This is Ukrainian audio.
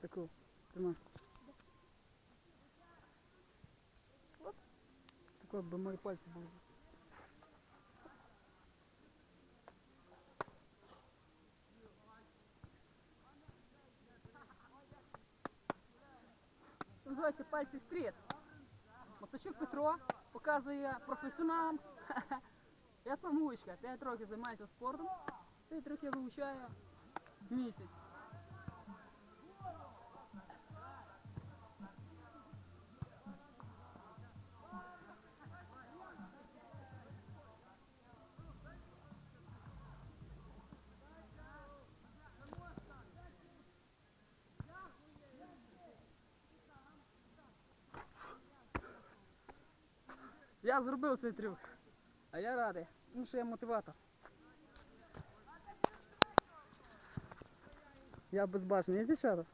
Таку. Тримай. Оп. Тако, би мої пальці були. Називається пальці стріт. Мостачук Петро показує професіоналам. Я самоучка, 5 років займаюся спортом. Цей трюк я вивчаю місяць. Я зробив цей трюк. А я радий, тому що я мотиватор. Я безбашений, дівчата.